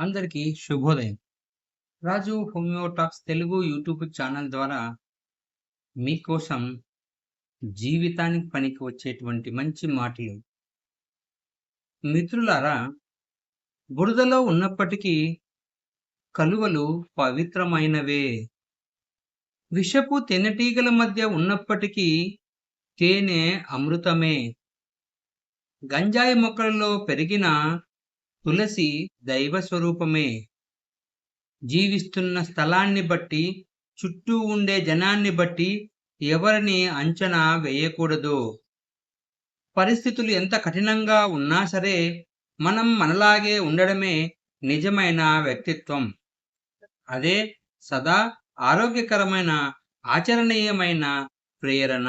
అందరికీ శుభోదయం. Raju homeo talks Telugu YouTube channel ద్వారా మీకోసం జీవితానికి పనికి వచ్చేటువంటి మంచి మాటలు. మిత్రులారా బురదలో ఉన్నప్పటికీ కలువలు పవిత్రమైనవే. విషపు తేనెటీగల మధ్య ఉన్నప్పటికీ తేనె అమృతమే. గంజాయి మొక్కలలో పెరిగిన తులసి దైవ స్వరూపమే జీవిస్తున్న స్థలాన్ని బట్టి చుట్టూ ఉండే జనాన్ని బట్టి ఎవరిని అంచనా వేయకూడదు. పరిస్థితులు ఎంత కఠినంగా ఉన్నా సరే మనం మనలాగే ఉండడమే నిజమైన వ్యక్తిత్వం. అదే సదా ఆరోగ్యకరమైన ఆచరణీయమైన ప్రేరణ.